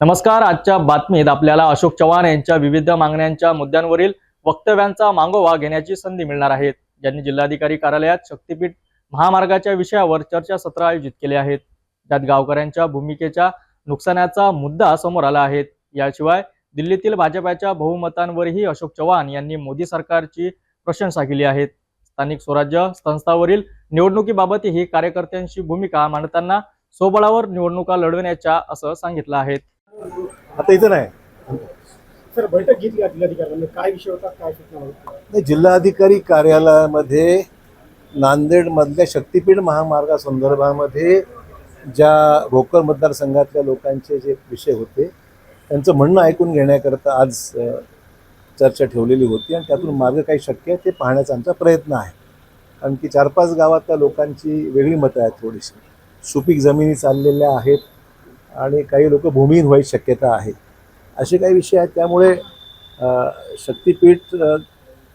नमस्कार आजच्या बातमीत आपल्याला अशोक चव्हाण यांच्या विविध मागण्यांच्या मुद्द्यांवरील वक्तव्यांचा मागोवा घेण्याची संधी मिळणार आहे. ज्यांनी जिल्हाधिकारी कार्यालयात शक्तीपीठ महामार्गाच्या विषयावर चर्चासत्र आयोजित केले आहेत. त्यात गावकऱ्यांच्या भूमिकेच्या नुकसानाचा मुद्दा समोर आला आहे. याशिवाय दिल्लीतील भाजपाच्या बहुमतांवरही अशोक चव्हाण यांनी मोदी सरकारची प्रशंसा केली आहे. स्थानिक स्वराज्य संस्थावरील निवडणुकीबाबतही कार्यकर्त्यांची भूमिका मांडताना सोबळावर निवडणुका लढवण्याच्या असं सांगितलं आहे. आता इथं नाही. सर बैठक घेतली का जिल्हाधिकाऱ्यांनी? काय विषय होता? काय नाही, जिल्हाधिकारी कार्यालयामध्ये नांदेडमधल्या शक्तीपीठ महामार्गासंदर्भामध्ये ज्या भोकर मतदारसंघातल्या लोकांचे जे विषय होते त्यांचं म्हणणं ऐकून घेण्याकरता आज चर्चा ठेवलेली होती आणि त्यातून मार्ग काही शक्य आहे ते पाहण्याचा आमचा प्रयत्न आहे. कारण की चार पाच गावातल्या लोकांची वेगळी मतं आहेत थोडीशी. सुपीक जमिनी चाललेल्या आहेत आणि काही लोक भूमिहीन व्हायची शक्यता आहे. असे काही विषय आहेत त्यामुळे शक्तीपीठ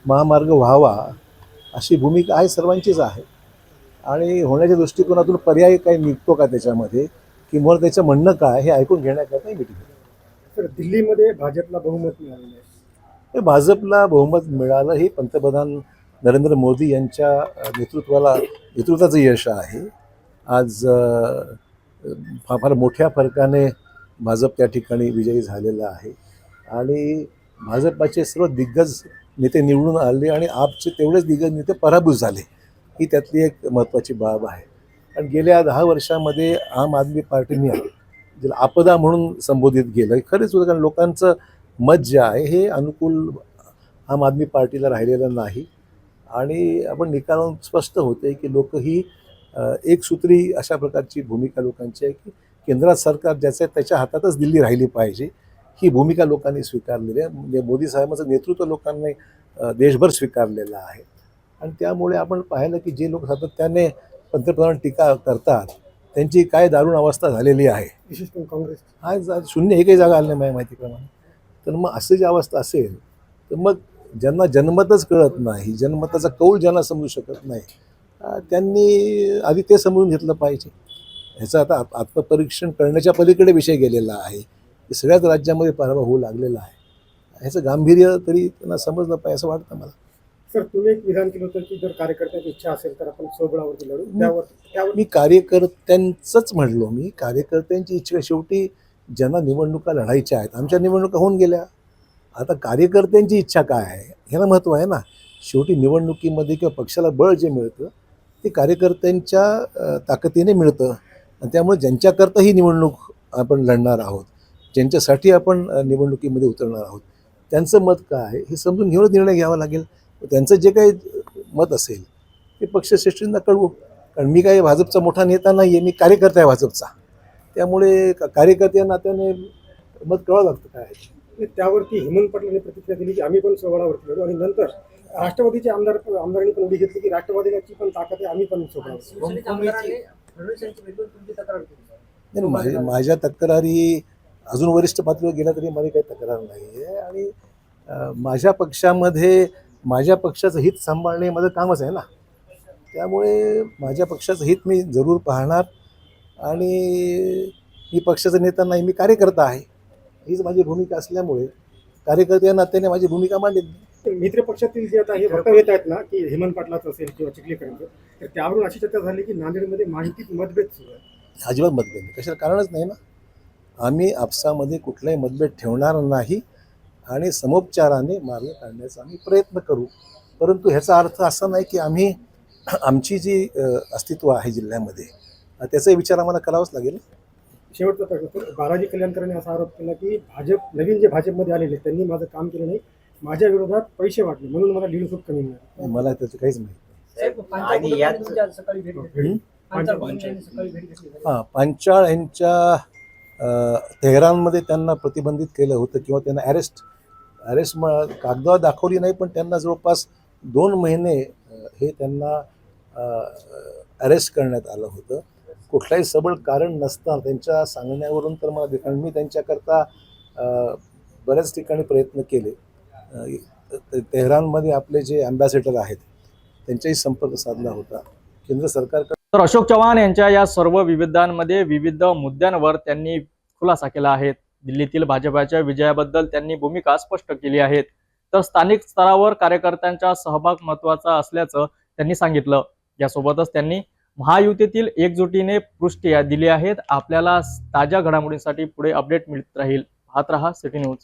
महामार्ग व्हावा अशी भूमिका आहे सर्वांचीच आहे. आणि होण्याच्या दृष्टिकोनातून पर्याय काही निघतो का त्याच्यामध्ये? किंवा त्याचं म्हणणं काय हे ऐकून घेण्याकरता मिटिंग सर दिल्लीमध्ये भाजपला बहुमत मिळालेलं आहे. हे भाजपला बहुमत मिळालं हे पंतप्रधान नरेंद्र मोदी यांच्या नेतृत्वाला नेतृत्वाचं यश आहे. आज फार फार मोठ्या फरकाने भाजप त्या ठिकाणी विजयी झालेला आहे. आणि भाजपाचे सर्व दिग्गज नेते निवडून आले आणि आपचे तेवढेच दिग्गज नेते पराभूत झाले. ही त्यातली एक महत्त्वाची बाब आहे. आणि गेल्या दहा वर्षामध्ये आम आदमी पार्टीने ज्याला आपदा म्हणून संबोधित केलं हे खरेच होतं कारण लोकांचं मत जे आहे हे अनुकूल आम आदमी पार्टीला राहिलेलं नाही. आणि आपण निकालावरून स्पष्ट होते की लोक ही अ, एकसूत्री अशा प्रकारची भूमिका लोकांची आहे की केंद्रात सरकार ज्याचं आहे त्याच्या हातातच दिल्ली राहिली पाहिजे. ही भूमिका लोकांनी स्वीकारलेली आहे. म्हणजे मोदी साहेबांचं नेतृत्व लोकांनी देशभर स्वीकारलेलं आहे. आणि त्यामुळे आपण पाहिलं की जे लोक सातत्याने पंतप्रधान टीका करतात त्यांची काय दारुण अवस्था झालेली आहे. विशेष करून काँग्रेस. आज आज शून्य एकही जागा आली नाही माहितीप्रमाणे. तर मग असं जी अवस्था असेल तर मग ज्यांना जनमतच कळत नाही जनमताचा कौल ज्यांना समजू शकत नाही त्यांनी आधी ते समजून घेतलं पाहिजे. ह्याचं आता आत- आत्मपरीक्षण करण्याच्या पलीकडे विषय गेलेला आहे. की सगळ्याच राज्यामध्ये पराभव होऊ लागलेला आहे. ह्याचं गांभीर्य तरी त्यांना समजलं पाहिजे असं वाटतं मला. सर तुम्ही एक विधान केलं होतं की जर कार्यकर्त्यांची इच्छा असेल तर आपण स्वबळावरती लढू. त्यावर त्यावर मी कार्यकर्त्यांचंच म्हणलो मी. कार्यकर्त्यांची इच्छा शेवटी ज्यांना निवडणुका लढायच्या आहेत आमच्या निवडणुका होऊन गेल्या. आता कार्यकर्त्यांची इच्छा काय आहे? ह्याला महत्त्व आहे ना. शेवटी निवडणुकीमध्ये किंवा पक्षाला बळ जे मिळतं ते कार्यकर्त्यांच्या ताकदीने मिळतं. आणि त्यामुळे ज्यांच्याकरता ही निवडणूक आपण लढणार आहोत ज्यांच्यासाठी आपण निवडणुकीमध्ये उतरणार आहोत त्यांचं मत काय आहे हे समजून घेऊनच निर्णय घ्यावा लागेल. त्यांचं जे काही मत असेल ते पक्षश्रेष्ठींना कळवू. कारण मी काही भाजपचा मोठा नेता नाही आहे मी कार्यकर्ता आहे भाजपचा. त्यामुळे का- नात्याने मत कळावं लागतं काय त्यावरती हेमंत पटलांनी प्रतिक्रिया दिली की आम्ही पण स्वबळावरती लढू. आणि नंतर राष्ट्रवादीचे आमदार आमदारांनी पण उडी घेतली की राष्ट्रवादीची पण ताकद आहे आम्ही पण स्वबळावर नाही माझ्या माझ्या तक्रारी अजून वरिष्ठ पातळीवर गेल्या तरी माझी काही तक्रार नाही आहे आणि माझ्या पक्षामध्ये माझ्या पक्षाचं हित सांभाळणे हे माझं कामच आहे ना. त्यामुळे माझ्या पक्षाचं हित मी जरूर पाहणार. आणि मी पक्षाचा नेता नाही मी कार्यकर्ता आहे. हीच माझी भूमिका असल्यामुळे कार्यकर्ते या नात्याने माझी भूमिका मांडेल. मित्र पक्षातील जे आता हे वक्तव्य येत आहेत ना की हेमंत पाटलाचं असेल किंवा चिखलीकरांचं तर त्यावरून अशी चर्चा झाली की नांदेडमध्ये माहितीत मतभेद सुरू आहे अजिबात मतभेद नाही. कशाला कारणच नाही ना? आम्ही आपसामध्ये कुठलाही मतभेद ठेवणार नाही आणि समोपचाराने मार्ग काढण्याचा आम्ही प्रयत्न करू. परंतु ह्याचा अर्थ असा नाही की आम्ही आमची जी अस्तित्व आहे जिल्ह्यामध्ये अ, त्याचा विचार आम्हाला करावाच लागेल शेवटचा प्रश्न बालाजी कल्याणकरांनी असा आरोप केला की भाजप नवीन जे भाजपमध्ये आलेले त्यांनी माझं काम केलं नाही. माझ्या विरोधात पैसे वाटले. म्हणून मला लीड खूप कमी मिळाली. मला त्याचं काहीच माहिती हां पांचाळ यांच्या तेहरानमध्ये त्यांना प्रतिबंधित केलं होतं किंवा त्यांना अरेस्ट अरेस्ट म कागदावर दाखवली नाही पण त्यांना जवळपास दोन महिने हे त्यांना अरेस्ट करण्यात आलं होतं. कुठलाही सबळ कारण नसताना त्यांच्या सांगण्यावरून तर मला कारण मी त्यांच्याकरता बऱ्याच ठिकाणी प्रयत्न केले. तेहरानमध्ये आपले जे अँबॅसेडर आहेत त्यांच्याही संपर्क साधला होता. केंद्र सरकार तर अशोक चव्हाण यांच्या या सर्व विविधांमध्ये विविध मुद्द्यांवर त्यांनी खुलासा केला आहे. दिल्लीतील भाजपाच्या विजयाबद्दल त्यांनी भूमिका स्पष्ट केली आहे तर स्थानिक स्तरावर कार्यकर्त्यांचा सहभाग महत्त्वाचा असल्याचं त्यांनी सांगितलं. यासोबतच त्यांनी महायुतीतील एकजुटीने पुष्टी दिली आहेत. आपल्याला ताज्या घडामोडींसाठी पुढे अपडेट मिळत राहील. पाहत रहा सिटी न्यूज.